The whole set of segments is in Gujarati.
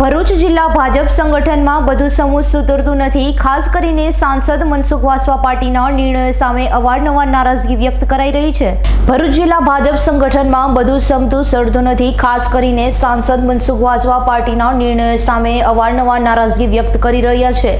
ભરૂચ જિલ્લા ભાજપ સંગઠનમાં બધું સમૂહ સુધરતું નથી. ખાસ કરીને સાંસદ મનસુખ વાસવા પાર્ટીના નિર્ણય સામે અવારનવાર નારાજગી વ્યક્ત કરાઈ રહી છે. ભરૂચ જિલ્લા ભાજપ સંગઠનમાં બધું સમતું સરતું નથી. ખાસ કરીને સાંસદ મનસુખ વાસવા પાર્ટીના નિર્ણય સામે અવારનવાર નારાજગી વ્યક્ત કરી રહ્યા છે.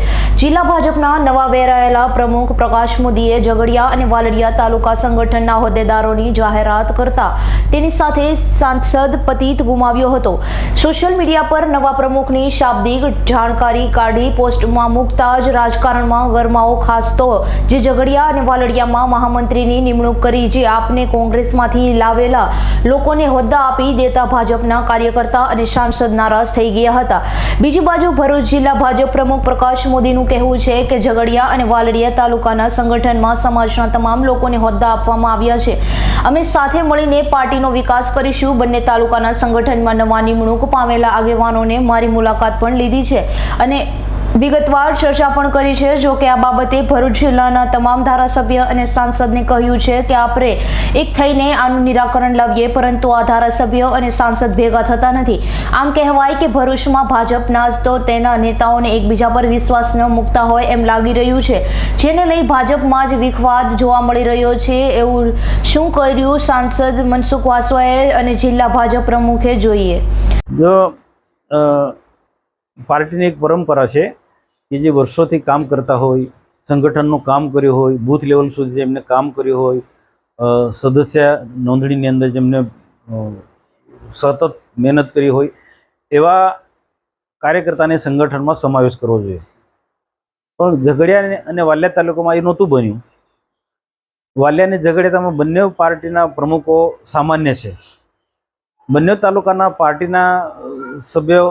જિલ્લા ભાજપના નવા વેરાયેલા પ્રમુખ પ્રકાશ મોદીએ ઝઘડિયા અને વાલડિયા તાલુકા સંગઠનના હોદ્દેદારોની જાહેરાત કરતા તેની સાથે સાંસદ પતિત ગુમાવ્યો હતો. સોશિયલ મીડિયા પર નવા પ્રમુખની શાબ્દિક જાણકારી કાઢી પોસ્ટમાં મૂકતા જ રાજકારણમાં ગરમાવો ખાસતો. જે ઝઘડિયા અને વાલડિયામાં મહામંત્રીની નિમણૂક કરી, જે આપને કોંગ્રેસમાંથી લાવેલા લોકોને હોદ્દા આપી દેતા ભાજપના કાર્યકર્તા અને સાંસદ નારાજ થઈ ગયા હતા. બીજી બાજુ ભરૂચ જિલ્લા ભાજપ પ્રમુખ પ્રકાશ મોદીનું કહેવું છે કે ઝઘડિયા અને વાલડિયા તાલુકાના સંગઠનમાં સમાજના તમામ લોકોને હોદ્દા આપવામાં આવ્યા છે. અમે સાથે મળીને પાર્ટીનો વિકાસ કરીશું. બંને તાલુકાના સંગઠનમાં નવા નિમણૂક પામેલા આગેવાનોને મારી મુલાકાત પણ લીધી છે. અને વિગતવાર ચર્ચા પણ કરી છે, જો કે આ બાબતે ભરૂચ જિલ્લાના તમામ ધારાસભ્ય અને સાંસદને કહ્યું છે કે આપણે એક થઈને આનું નિરાકરણ લાવીએ, પરંતુ આ ધારાસભ્ય અને સાંસદ ભેગા થતા નથી. આમ કહેવાય કે ભરૂચમાં ભાજપના જ તો તેના નેતાઓને એકબીજા પર વિશ્વાસ ન મૂકતા હોય એમ લાગી રહ્યું છે. જેને લઈ ભાજપમાં જ વિખવાદ જોવા મળી રહ્યો છે એવું શું કર્યું સાંસદ મનસુખ વાસવાએ અને જિલ્લા ભાજપ પ્રમુખે જોઈએ? પાર્ટીની એક પરંપરા છે કે જે વર્ષોથી કામ કરતા હોય, સંગઠનનું કામ કર્યું હોય, બૂથ લેવલ સુધી જેમને કામ કર્યું હોય સદસ્ય નોંધણીની અંદર જેમને સતત મહેનત કરી હોય, એવા કાર્યકર્તાને સંગઠનમાં સમાવેશ કરવો જોઈએ. પણ ઝઘડિયા અને વાલિયા તાલુકામાં એ નહોતું બન્યું. વાલિયા અને ઝઘડિયાતામાં બંને પાર્ટીના પ્રમુખો સામાન્ય છે. બંને તાલુકાના પાર્ટીના સભ્યો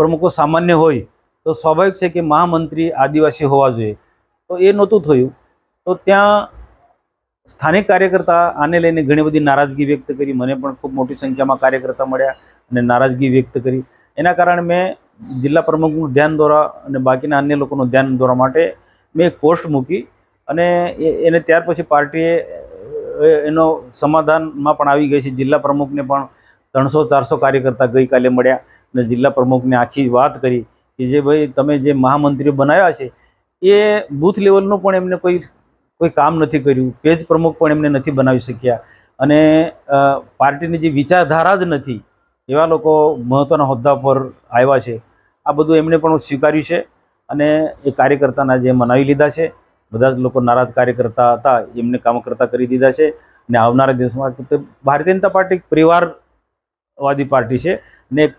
પ્રમુખો સામાન્ય હોય. તો સ્વાભાવિક છે કે મહામંત્રી આદિવાસી હોવા જોઈએ. તો એ નહોતું થયું. તો ત્યાં સ્થાનિક કાર્યકર્તા આને લઈને ઘણી બધી નારાજગી વ્યક્ત કરી. મને પણ ખૂબ મોટી સંખ્યામાં કાર્યકર્તા મળ્યા અને નારાજગી વ્યક્ત કરી. એના કારણે મેં જિલ્લા પ્રમુખનું ધ્યાન દોરા અને બાકીના અન્ય લોકોનું ધ્યાન દોરવા માટે મેં એક પોસ્ટ મૂકી અને એને ત્યાર પછી પાર્ટીએ એનો સમાધાનમાં પણ આવી ગઈ છે. જિલ્લા પ્રમુખને પણ ત્રણસો ચારસો કાર્યકર્તા ગઈકાલે મળ્યા અને જિલ્લા પ્રમુખને આખી વાત કરી. કે જે ભાઈ તમે જે મહામંત્રીઓ બનાવ્યા છે, એ બૂથ લેવલનું પણ એમને કોઈ કોઈ કામ નથી કર્યું, પેજ પ્રમુખ પણ એમને નથી બનાવી શક્યા. અને પાર્ટીની જે વિચારધારા જ નથી, એવા લોકો મહત્ત્વના હોદ્દા પર આવ્યા છે. આ બધું એમણે પણ સ્વીકાર્યું છે અને એ કાર્યકર્તાના જે મનાવી લીધા છે, બધા જ લોકો નારાજ કાર્યકર્તા હતા, એમને કામ કરતા કરી દીધા છે. અને આવનારા દિવસમાં ભારતીય જનતા પાર્ટી એક પરિવારવાદી પાર્ટી છે ને એક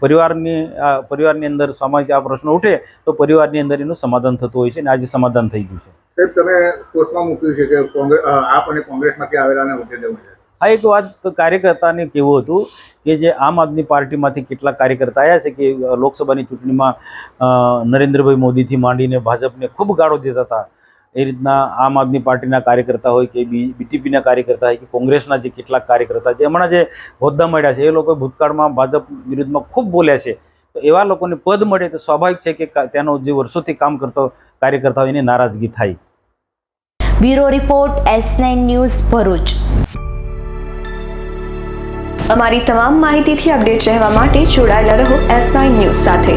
પરિવારની આ પરિવારની અંદર સામાજિક આ પ્રશ્ન ઉઠે તો પરિવારની અંદર એનું સમાધાન થતું હોય છે અને આજે સમાધાન થઈ ગયું છે. સાહેબ તમે કોર્ટમાં મૂક્યું છે કે કોંગ્રેસ આપ અને કોંગ્રેસમાંથી આવેલાને હોદ્દેદાર મળ્યા આ એક વાત કાર્યકર્તાને કેવું હતું કે જે આમ આદમી પાર્ટીમાંથી કેટલાક કાર્યકર્તા આવ્યા છે કે લોકસભાની ચૂંટણીમાં નરેન્દ્રભાઈ મોદીથી માંડીને ભાજપને ખૂબ ગાળો દેતા હતા. એ રીતના આમ આદમી પાર્ટીના કાર્યકર્તા હોય કે બીટીપીના કાર્યકર્તા હોય કે કોંગ્રેસના જે કેટલાક કાર્યકર્તા જે હમણાં જે હોદ્દા મળ્યા છે, એ લોકો ભૂતકાળમાં ભાજપ વિરુદ્ધમાં ખૂબ બોલ્યા છે. તો એવા લોકોને પદ મળે તો સ્વાભાવિક છે કે તેનો જે વર્ષોથી કામ કરતો કાર્યકર્તા હોય એની નારાજગી થાય. Bureau report, S nine news, Bharuch. અમારી તમામ માહિતીથી અપડેટ રહેવા માટે જોડાયેલા રહો એસ નાઇન ન્યૂઝ સાથે.